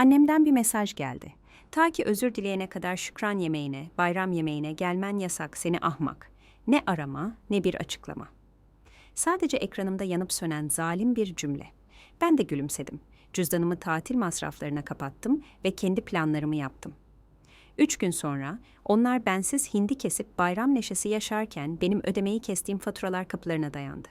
Annemden bir mesaj geldi. Ta ki özür dileyene kadar şükran yemeğine, bayram yemeğine gelmen yasak seni ahmak. Ne arama ne bir açıklama. Sadece ekranımda yanıp sönen zalim bir cümle. Ben de gülümsedim. Cüzdanımı tatil masraflarına kapattım ve kendi planlarımı yaptım. Üç gün sonra onlar bensiz hindi kesip bayram neşesi yaşarken benim ödemeyi kestiğim faturalar kapılarına dayandı.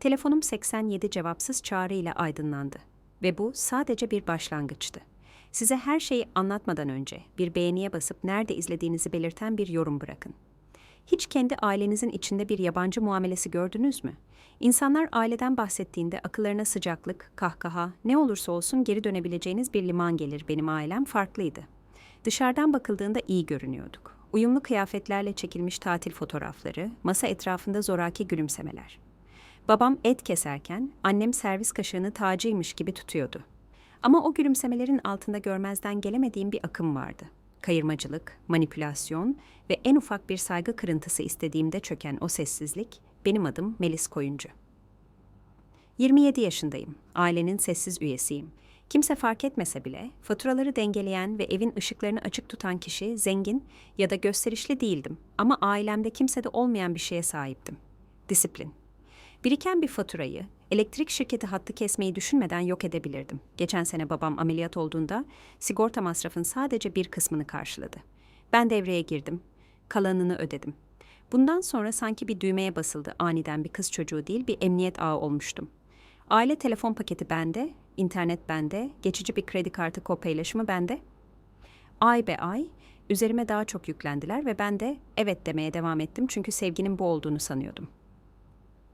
Telefonum 87 cevapsız çağrı ile aydınlandı. Ve bu sadece bir başlangıçtı. Size her şeyi anlatmadan önce bir beğeniye basıp nerede izlediğinizi belirten bir yorum bırakın. Hiç kendi ailenizin içinde bir yabancı muamelesi gördünüz mü? İnsanlar aileden bahsettiğinde akıllarına sıcaklık, kahkaha, ne olursa olsun geri dönebileceğiniz bir liman gelir. Benim ailem farklıydı. Dışarıdan bakıldığında iyi görünüyorduk. Uyumlu kıyafetlerle çekilmiş tatil fotoğrafları, masa etrafında zoraki gülümsemeler. Babam et keserken annem servis kaşığını tacıymış gibi tutuyordu. Ama o gülümsemelerin altında görmezden gelemediğim bir akım vardı. Kayırmacılık, manipülasyon ve en ufak bir saygı kırıntısı istediğimde çöken o sessizlik, benim adım Melis Koyuncu. 27 yaşındayım, ailenin sessiz üyesiyim. Kimse fark etmese bile faturaları dengeleyen ve evin ışıklarını açık tutan kişi zengin ya da gösterişli değildim ama ailemde kimsede olmayan bir şeye sahiptim. Disiplin. Biriken bir faturayı, elektrik şirketi hattı kesmeyi düşünmeden yok edebilirdim. Geçen sene babam ameliyat olduğunda sigorta masrafın sadece bir kısmını karşıladı. Ben devreye girdim. Kalanını ödedim. Bundan sonra sanki bir düğmeye basıldı aniden bir kız çocuğu değil bir emniyet ağı olmuştum. Aile telefon paketi bende, internet bende, geçici bir kredi kartı kopyalaşımı bende. Ay be ay, üzerime daha çok yüklendiler ve ben de evet demeye devam ettim çünkü sevginin bu olduğunu sanıyordum.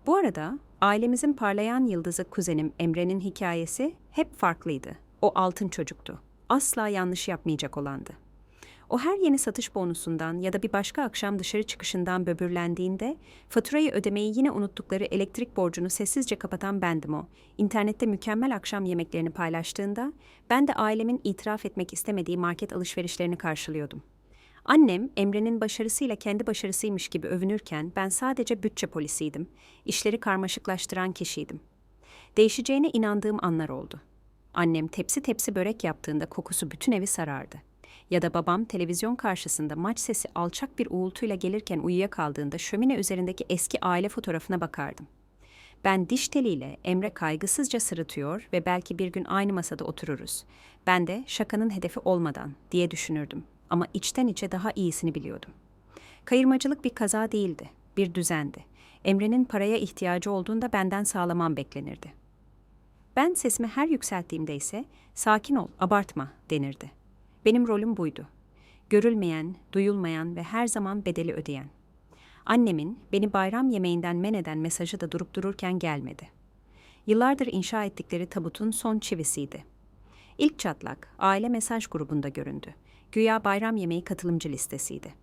Bu arada ailemizin parlayan yıldızı kuzenim Emre'nin hikayesi hep farklıydı. O altın çocuktu. Asla yanlış yapmayacak olandı. O her yeni satış bonusundan ya da bir başka akşam dışarı çıkışından böbürlendiğinde faturayı ödemeyi yine unuttukları elektrik borcunu sessizce kapatan bendim o. İnternette mükemmel akşam yemeklerini paylaştığında ben de ailemin itiraf etmek istemediği market alışverişlerini karşılıyordum. Annem Emre'nin başarısıyla kendi başarısıymış gibi övünürken ben sadece bütçe polisiydim. İşleri karmaşıklaştıran kişiydim. Değişeceğine inandığım anlar oldu. Annem tepsi tepsi börek yaptığında kokusu bütün evi sarardı. Ya da babam televizyon karşısında maç sesi alçak bir uğultuyla gelirken uyuyakaldığında şömine üzerindeki eski aile fotoğrafına bakardım. Ben diş teliyle Emre kaygısızca sırıtıyor ve belki bir gün aynı masada otururuz. Ben de şakanın hedefi olmadan diye düşünürdüm ama içten içe daha iyisini biliyordum. Kayırmacılık bir kaza değildi, bir düzendi. Emre'nin paraya ihtiyacı olduğunda benden sağlamam beklenirdi. Ben sesimi her yükselttiğimde ise sakin ol, abartma denirdi. Benim rolüm buydu. Görülmeyen, duyulmayan ve her zaman bedeli ödeyen. Annemin beni bayram yemeğinden men eden mesajı da durup dururken gelmedi. Yıllardır inşa ettikleri tabutun son çivisiydi. İlk çatlak aile mesaj grubunda göründü. Güya bayram yemeği katılımcı listesiydi.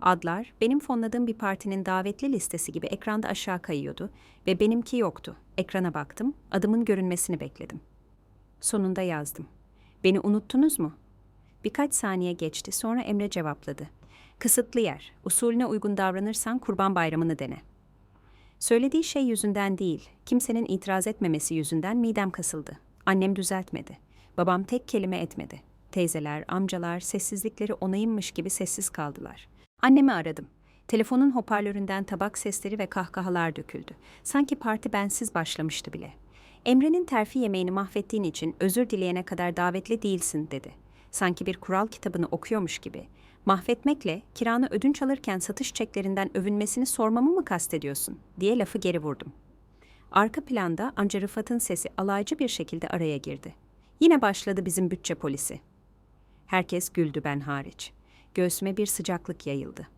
Adlar benim fonladığım bir partinin davetli listesi gibi ekranda aşağı kayıyordu ve benimki yoktu. Ekrana baktım, adımın görünmesini bekledim. Sonunda yazdım. Beni unuttunuz mu? Birkaç saniye geçti, sonra Emre cevapladı. Kısıtlı yer, usulüne uygun davranırsan kurban bayramını dene. Söylediği şey yüzünden değil, kimsenin itiraz etmemesi yüzünden midem kasıldı. Annem düzeltmedi. Babam tek kelime etmedi. Teyzeler, amcalar sessizlikleri onayınmış gibi sessiz kaldılar. Annemi aradım. Telefonun hoparlöründen tabak sesleri ve kahkahalar döküldü. Sanki parti bensiz başlamıştı bile. Emre'nin terfi yemeğini mahvettiğin için özür dileyene kadar davetli değilsin dedi. Sanki bir kural kitabını okuyormuş gibi. Mahvetmekle kiranı ödünç alırken satış çeklerinden övünmesini sormamı mı kastediyorsun diye lafı geri vurdum. Arka planda anca Rıfat'ın sesi alaycı bir şekilde araya girdi. Yine başladı bizim bütçe polisi. Herkes güldü ben hariç. Göğsüme bir sıcaklık yayıldı.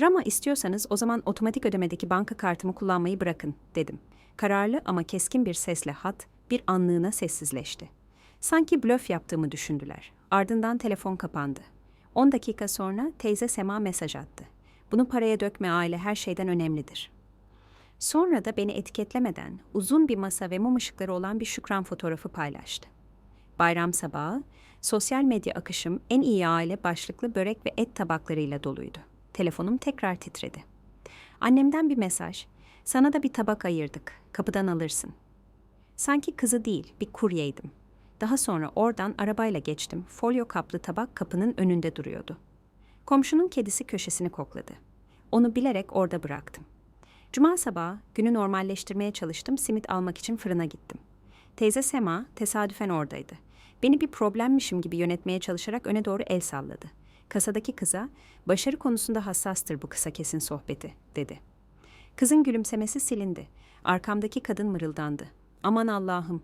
Drama istiyorsanız o zaman otomatik ödemedeki banka kartımı kullanmayı bırakın dedim. Kararlı ama keskin bir sesle hat bir anlığına sessizleşti. Sanki blöf yaptığımı düşündüler. Ardından telefon kapandı. 10 dakika sonra teyze Sema mesaj attı. Bunu paraya dökme aile her şeyden önemlidir. Sonra da beni etiketlemeden uzun bir masa ve mum ışıkları olan bir şükran fotoğrafı paylaştı. Bayram sabahı, sosyal medya akışım en iyi aile başlıklı börek ve et tabaklarıyla doluydu. Telefonum tekrar titredi. Annemden bir mesaj. Sana da bir tabak ayırdık. Kapıdan alırsın. Sanki kızı değil, bir kuryeydim. Daha sonra oradan arabayla geçtim. Folyo kaplı tabak kapının önünde duruyordu. Komşunun kedisi köşesini kokladı. Onu bilerek orada bıraktım. Cuma sabahı günü normalleştirmeye çalıştım. Simit almak için fırına gittim. Teyze Sema tesadüfen oradaydı. Beni bir problemmişim gibi yönetmeye çalışarak öne doğru el salladı. Kasadaki kıza, başarı konusunda hassastır bu kısa kesin sohbeti, dedi. Kızın gülümsemesi silindi. Arkamdaki kadın mırıldandı. Aman Allah'ım.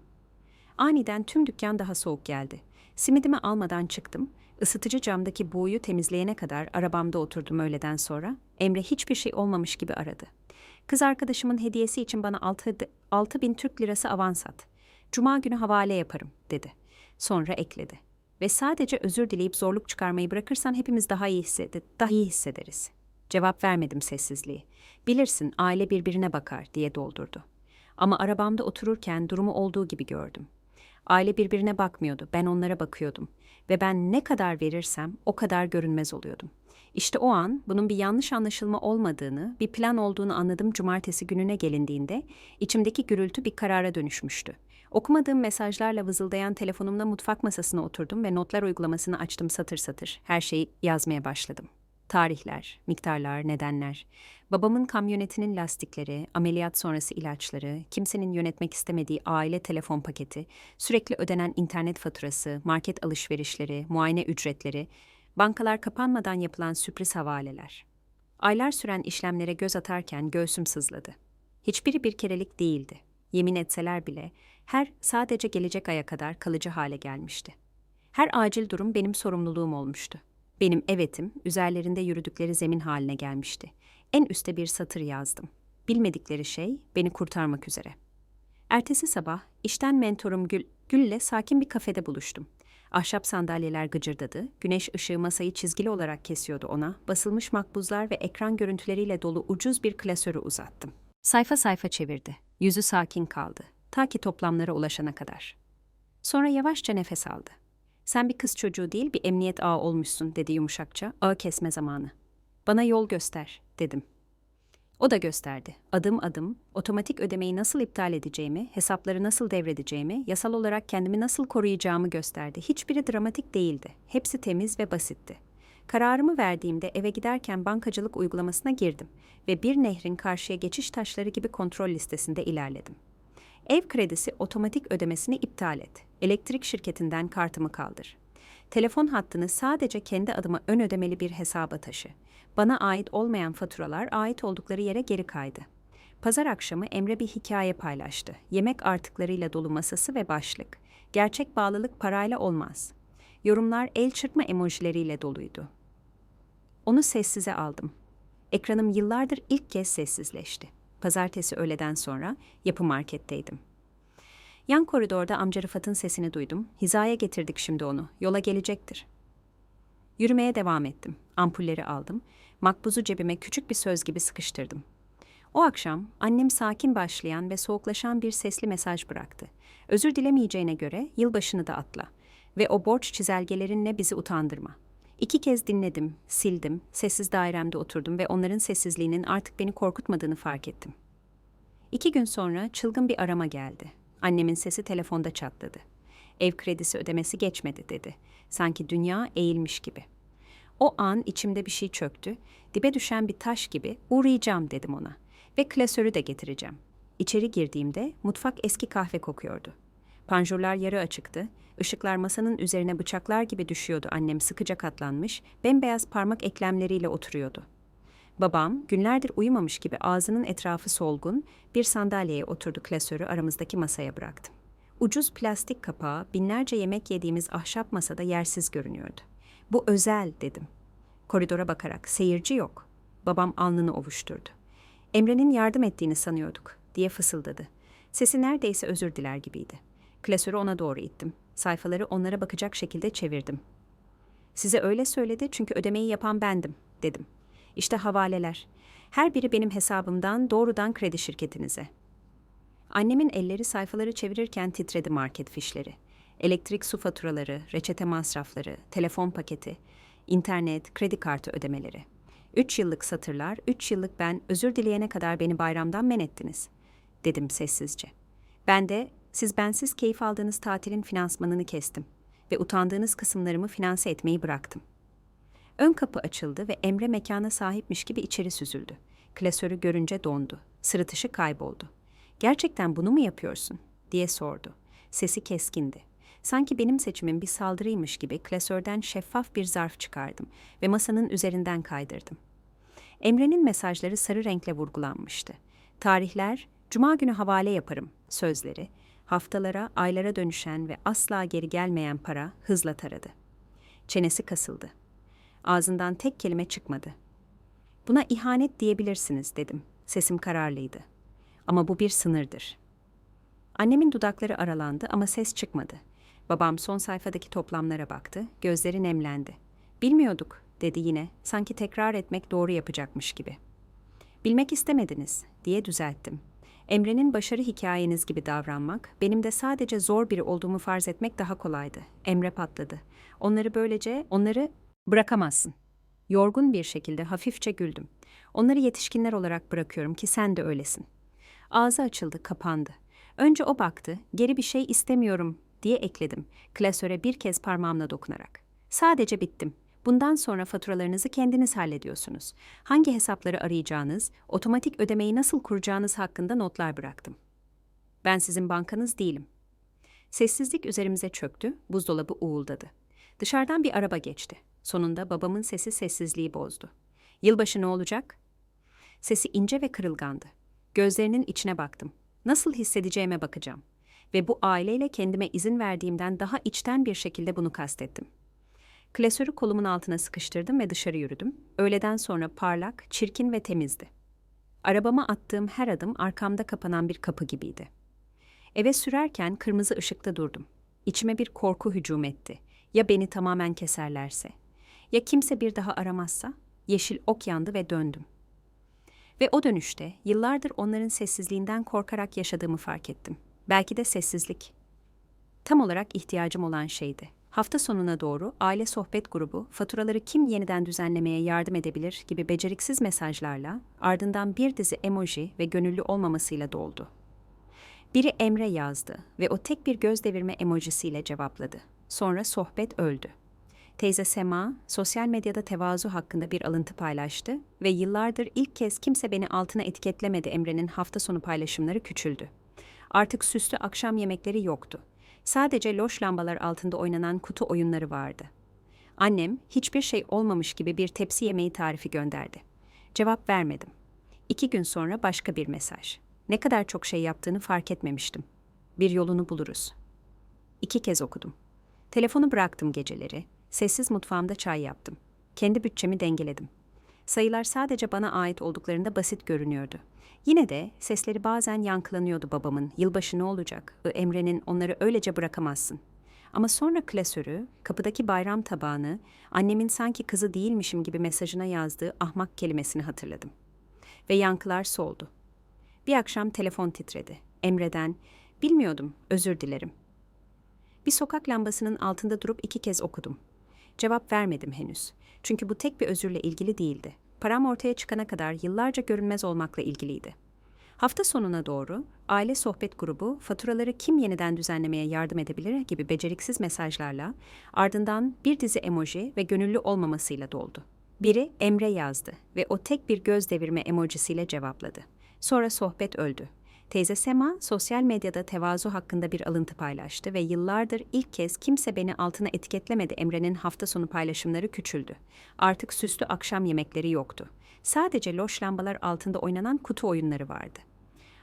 Aniden tüm dükkan daha soğuk geldi. Simidimi almadan çıktım. Isıtıcı camdaki buğuyu temizleyene kadar arabamda oturdum öğleden sonra. Emre hiçbir şey olmamış gibi aradı. Kız arkadaşımın hediyesi için bana altı, altı bin Türk lirası avans at. Cuma günü havale yaparım, dedi. Sonra ekledi. Ve sadece özür dileyip zorluk çıkarmayı bırakırsan hepimiz daha iyi, hissede daha iyi hissederiz. Cevap vermedim sessizliği. Bilirsin aile birbirine bakar diye doldurdu. Ama arabamda otururken durumu olduğu gibi gördüm. Aile birbirine bakmıyordu, ben onlara bakıyordum. Ve ben ne kadar verirsem o kadar görünmez oluyordum. İşte o an bunun bir yanlış anlaşılma olmadığını, bir plan olduğunu anladım cumartesi gününe gelindiğinde içimdeki gürültü bir karara dönüşmüştü. Okumadığım mesajlarla vızıldayan telefonumla mutfak masasına oturdum ve notlar uygulamasını açtım satır satır. Her şeyi yazmaya başladım. Tarihler, miktarlar, nedenler. Babamın kamyonetinin lastikleri, ameliyat sonrası ilaçları, kimsenin yönetmek istemediği aile telefon paketi, sürekli ödenen internet faturası, market alışverişleri, muayene ücretleri, bankalar kapanmadan yapılan sürpriz havaleler. Aylar süren işlemlere göz atarken göğsüm sızladı. Hiçbiri bir kerelik değildi. Yemin etseler bile her sadece gelecek aya kadar kalıcı hale gelmişti. Her acil durum benim sorumluluğum olmuştu. Benim evetim üzerlerinde yürüdükleri zemin haline gelmişti. En üste bir satır yazdım. Bilmedikleri şey beni kurtarmak üzere. Ertesi sabah işten mentorum Gül, Gül'le sakin bir kafede buluştum. Ahşap sandalyeler gıcırdadı, güneş ışığı masayı çizgili olarak kesiyordu ona, basılmış makbuzlar ve ekran görüntüleriyle dolu ucuz bir klasörü uzattım. Sayfa sayfa çevirdi. Yüzü sakin kaldı. Ta ki toplamlara ulaşana kadar. Sonra yavaşça nefes aldı. Sen bir kız çocuğu değil bir emniyet ağı olmuşsun dedi yumuşakça. Ağı kesme zamanı. Bana yol göster dedim. O da gösterdi. Adım adım otomatik ödemeyi nasıl iptal edeceğimi, hesapları nasıl devredeceğimi, yasal olarak kendimi nasıl koruyacağımı gösterdi. Hiçbiri dramatik değildi. Hepsi temiz ve basitti. Kararımı verdiğimde eve giderken bankacılık uygulamasına girdim ve bir nehrin karşıya geçiş taşları gibi kontrol listesinde ilerledim. Ev kredisi otomatik ödemesini iptal et. Elektrik şirketinden kartımı kaldır. Telefon hattını sadece kendi adıma ön ödemeli bir hesaba taşı. Bana ait olmayan faturalar ait oldukları yere geri kaydı. Pazar akşamı Emre bir hikaye paylaştı. Yemek artıklarıyla dolu masası ve başlık. Gerçek bağlılık parayla olmaz. Yorumlar el çırpma emojileriyle doluydu. Onu sessize aldım. Ekranım yıllardır ilk kez sessizleşti. Pazartesi öğleden sonra yapı marketteydim. Yan koridorda amca Rıfat'ın sesini duydum. Hizaya getirdik şimdi onu. Yola gelecektir. Yürümeye devam ettim. Ampulleri aldım. Makbuzu cebime küçük bir söz gibi sıkıştırdım. O akşam annem sakin başlayan ve soğuklaşan bir sesli mesaj bıraktı. Özür dilemeyeceğine göre yılbaşını da atla ve o borç çizelgelerinle bizi utandırma. İki kez dinledim, sildim, sessiz dairemde oturdum ve onların sessizliğinin artık beni korkutmadığını fark ettim. İki gün sonra çılgın bir arama geldi. Annemin sesi telefonda çatladı. Ev kredisi ödemesi geçmedi dedi. Sanki dünya eğilmiş gibi. O an içimde bir şey çöktü. Dibe düşen bir taş gibi uğrayacağım dedim ona. Ve klasörü de getireceğim. İçeri girdiğimde mutfak eski kahve kokuyordu. Panjurlar yarı açıktı. Işıklar masanın üzerine bıçaklar gibi düşüyordu annem sıkıca katlanmış, bembeyaz parmak eklemleriyle oturuyordu. Babam günlerdir uyumamış gibi ağzının etrafı solgun bir sandalyeye oturdu klasörü aramızdaki masaya bıraktım. Ucuz plastik kapağı binlerce yemek yediğimiz ahşap masada yersiz görünüyordu. Bu özel dedim. Koridora bakarak seyirci yok. Babam alnını ovuşturdu. Emre'nin yardım ettiğini sanıyorduk diye fısıldadı. Sesi neredeyse özür diler gibiydi. Klasörü ona doğru ittim. Sayfaları onlara bakacak şekilde çevirdim. Size öyle söyledi çünkü ödemeyi yapan bendim, dedim. İşte havaleler. Her biri benim hesabımdan doğrudan kredi şirketinize. Annemin elleri sayfaları çevirirken titredi market fişleri. Elektrik su faturaları, reçete masrafları, telefon paketi, internet, kredi kartı ödemeleri. Üç yıllık satırlar, üç yıllık ben özür dileyene kadar beni bayramdan men ettiniz, dedim sessizce. Ben de Siz bensiz keyif aldığınız tatilin finansmanını kestim ve utandığınız kısımlarımı finanse etmeyi bıraktım. Ön kapı açıldı ve Emre mekana sahipmiş gibi içeri süzüldü. Klasörü görünce dondu. Sırıtışı kayboldu. Gerçekten bunu mu yapıyorsun? diye sordu. Sesi keskindi. Sanki benim seçimim bir saldırıymış gibi klasörden şeffaf bir zarf çıkardım ve masanın üzerinden kaydırdım. Emre'nin mesajları sarı renkle vurgulanmıştı. Tarihler, cuma günü havale yaparım sözleri, haftalara, aylara dönüşen ve asla geri gelmeyen para hızla taradı. Çenesi kasıldı. Ağzından tek kelime çıkmadı. Buna ihanet diyebilirsiniz dedim. Sesim kararlıydı. Ama bu bir sınırdır. Annemin dudakları aralandı ama ses çıkmadı. Babam son sayfadaki toplamlara baktı, gözleri nemlendi. Bilmiyorduk, dedi yine, sanki tekrar etmek doğru yapacakmış gibi. Bilmek istemediniz, diye düzelttim. Emre'nin başarı hikayeniz gibi davranmak, benim de sadece zor biri olduğumu farz etmek daha kolaydı. Emre patladı. Onları böylece, onları bırakamazsın. Yorgun bir şekilde hafifçe güldüm. Onları yetişkinler olarak bırakıyorum ki sen de öylesin. Ağzı açıldı, kapandı. Önce o baktı, geri bir şey istemiyorum diye ekledim, klasöre bir kez parmağımla dokunarak. Sadece bittim. Bundan sonra faturalarınızı kendiniz hallediyorsunuz. Hangi hesapları arayacağınız, otomatik ödemeyi nasıl kuracağınız hakkında notlar bıraktım. Ben sizin bankanız değilim. Sessizlik üzerimize çöktü, buzdolabı uğuldadı. Dışarıdan bir araba geçti. Sonunda babamın sesi sessizliği bozdu. Yılbaşı ne olacak? Sesi ince ve kırılgandı. Gözlerinin içine baktım. Nasıl hissedeceğime bakacağım. Ve bu aileyle kendime izin verdiğimden daha içten bir şekilde bunu kastettim. Klasörü kolumun altına sıkıştırdım ve dışarı yürüdüm. Öğleden sonra parlak, çirkin ve temizdi. Arabama attığım her adım arkamda kapanan bir kapı gibiydi. Eve sürerken kırmızı ışıkta durdum. İçime bir korku hücum etti. Ya beni tamamen keserlerse? Ya kimse bir daha aramazsa? Yeşil ok yandı ve döndüm. Ve o dönüşte yıllardır onların sessizliğinden korkarak yaşadığımı fark ettim. Belki de sessizlik. Tam olarak ihtiyacım olan şeydi. Hafta sonuna doğru aile sohbet grubu faturaları kim yeniden düzenlemeye yardım edebilir gibi beceriksiz mesajlarla ardından bir dizi emoji ve gönüllü olmamasıyla doldu. Biri Emre yazdı ve o tek bir göz devirme emojisiyle cevapladı. Sonra sohbet öldü. Teyze Sema, sosyal medyada tevazu hakkında bir alıntı paylaştı ve yıllardır ilk kez kimse beni altına etiketlemedi Emre'nin hafta sonu paylaşımları küçüldü. Artık süslü akşam yemekleri yoktu. Sadece loş lambalar altında oynanan kutu oyunları vardı. Annem hiçbir şey olmamış gibi bir tepsi yemeği tarifi gönderdi. Cevap vermedim. İki gün sonra başka bir mesaj. Ne kadar çok şey yaptığını fark etmemiştim. Bir yolunu buluruz. İki kez okudum. Telefonu bıraktım geceleri. Sessiz mutfağımda çay yaptım. Kendi bütçemi dengeledim. Sayılar sadece bana ait olduklarında basit görünüyordu. Yine de sesleri bazen yankılanıyordu babamın. Yılbaşı ne olacak? Emre'nin onları öylece bırakamazsın. Ama sonra klasörü, kapıdaki bayram tabağını, annemin sanki kızı değilmişim gibi mesajına yazdığı ahmak kelimesini hatırladım. Ve yankılar soldu. Bir akşam telefon titredi. Emre'den, bilmiyordum, özür dilerim. Bir sokak lambasının altında durup iki kez okudum. Cevap vermedim henüz. Çünkü bu tek bir özürle ilgili değildi. Param ortaya çıkana kadar yıllarca görünmez olmakla ilgiliydi. Hafta sonuna doğru aile sohbet grubu faturaları kim yeniden düzenlemeye yardım edebilir gibi beceriksiz mesajlarla ardından bir dizi emoji ve gönüllü olmamasıyla doldu. Biri Emre yazdı ve o tek bir göz devirme emojisiyle cevapladı. Sonra sohbet öldü. Teyze Sema sosyal medyada tevazu hakkında bir alıntı paylaştı ve yıllardır ilk kez kimse beni altına etiketlemedi Emre'nin hafta sonu paylaşımları küçüldü. Artık süslü akşam yemekleri yoktu. Sadece loş lambalar altında oynanan kutu oyunları vardı.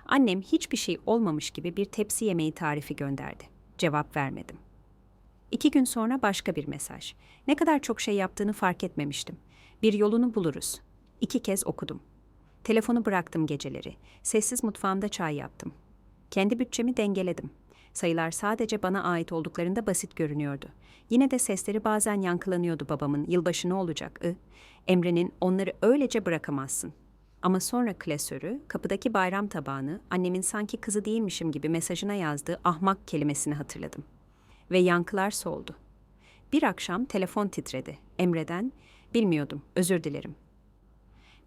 Annem hiçbir şey olmamış gibi bir tepsi yemeği tarifi gönderdi. Cevap vermedim. İki gün sonra başka bir mesaj. Ne kadar çok şey yaptığını fark etmemiştim. Bir yolunu buluruz. İki kez okudum. Telefonu bıraktım geceleri. Sessiz mutfağımda çay yaptım. Kendi bütçemi dengeledim. Sayılar sadece bana ait olduklarında basit görünüyordu. Yine de sesleri bazen yankılanıyordu babamın. Yılbaşı ne olacak? I. Emre'nin onları öylece bırakamazsın. Ama sonra klasörü, kapıdaki bayram tabağını, annemin sanki kızı değilmişim gibi mesajına yazdığı ahmak kelimesini hatırladım. Ve yankılar soldu. Bir akşam telefon titredi. Emre'den, bilmiyordum, özür dilerim.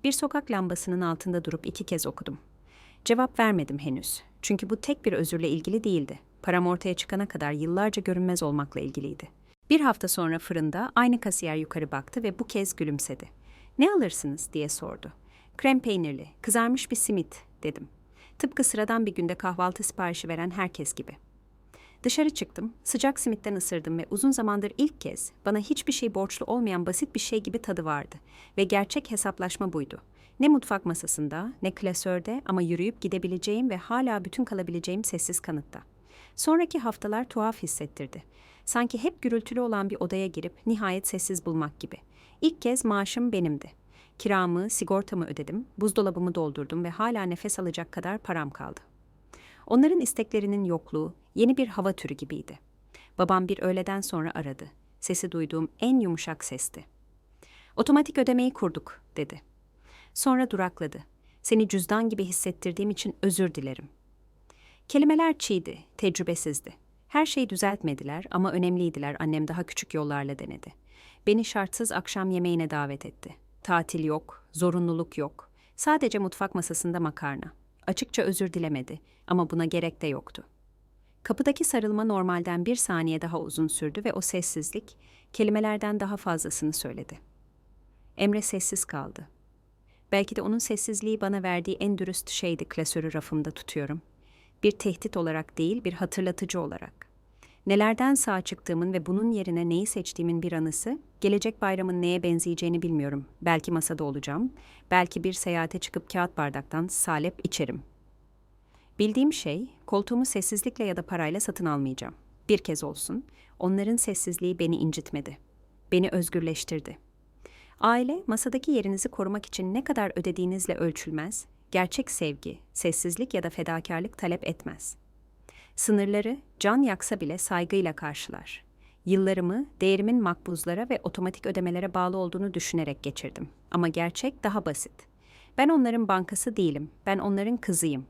Bir sokak lambasının altında durup iki kez okudum. Cevap vermedim henüz. Çünkü bu tek bir özürle ilgili değildi. Param ortaya çıkana kadar yıllarca görünmez olmakla ilgiliydi. Bir hafta sonra fırında aynı kasiyer yukarı baktı ve bu kez gülümsedi. Ne alırsınız diye sordu. Krem peynirli, kızarmış bir simit dedim. Tıpkı sıradan bir günde kahvaltı siparişi veren herkes gibi. Dışarı çıktım, sıcak simitten ısırdım ve uzun zamandır ilk kez bana hiçbir şey borçlu olmayan basit bir şey gibi tadı vardı. Ve gerçek hesaplaşma buydu. Ne mutfak masasında, ne klasörde ama yürüyüp gidebileceğim ve hala bütün kalabileceğim sessiz kanıtta. Sonraki haftalar tuhaf hissettirdi. Sanki hep gürültülü olan bir odaya girip nihayet sessiz bulmak gibi. İlk kez maaşım benimdi. Kiramı, sigortamı ödedim, buzdolabımı doldurdum ve hala nefes alacak kadar param kaldı. Onların isteklerinin yokluğu yeni bir hava türü gibiydi. Babam bir öğleden sonra aradı. Sesi duyduğum en yumuşak sesti. Otomatik ödemeyi kurduk, dedi. Sonra durakladı. Seni cüzdan gibi hissettirdiğim için özür dilerim. Kelimeler çiğdi, tecrübesizdi. Her şeyi düzeltmediler ama önemliydiler annem daha küçük yollarla denedi. Beni şartsız akşam yemeğine davet etti. Tatil yok, zorunluluk yok. Sadece mutfak masasında makarna. Açıkça özür dilemedi ama buna gerek de yoktu. Kapıdaki sarılma normalden bir saniye daha uzun sürdü ve o sessizlik kelimelerden daha fazlasını söyledi. Emre sessiz kaldı. Belki de onun sessizliği bana verdiği en dürüst şeydi klasörü rafımda tutuyorum. Bir tehdit olarak değil, bir hatırlatıcı olarak. Nelerden sağ çıktığımın ve bunun yerine neyi seçtiğimin bir anısı, gelecek bayramın neye benzeyeceğini bilmiyorum. Belki masada olacağım, belki bir seyahate çıkıp kağıt bardaktan salep içerim. Bildiğim şey, koltuğumu sessizlikle ya da parayla satın almayacağım. Bir kez olsun, onların sessizliği beni incitmedi. Beni özgürleştirdi. Aile, masadaki yerinizi korumak için ne kadar ödediğinizle ölçülmez, gerçek sevgi, sessizlik ya da fedakarlık talep etmez. Sınırları can yaksa bile saygıyla karşılar. Yıllarımı değerimin makbuzlara ve otomatik ödemelere bağlı olduğunu düşünerek geçirdim. Ama gerçek daha basit. Ben onların bankası değilim, ben onların kızıyım.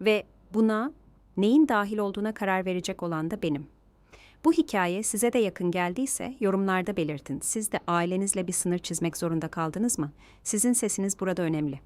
Ve buna neyin dahil olduğuna karar verecek olan da benim. Bu hikaye size de yakın geldiyse yorumlarda belirtin. Siz de ailenizle bir sınır çizmek zorunda kaldınız mı? Sizin sesiniz burada önemli.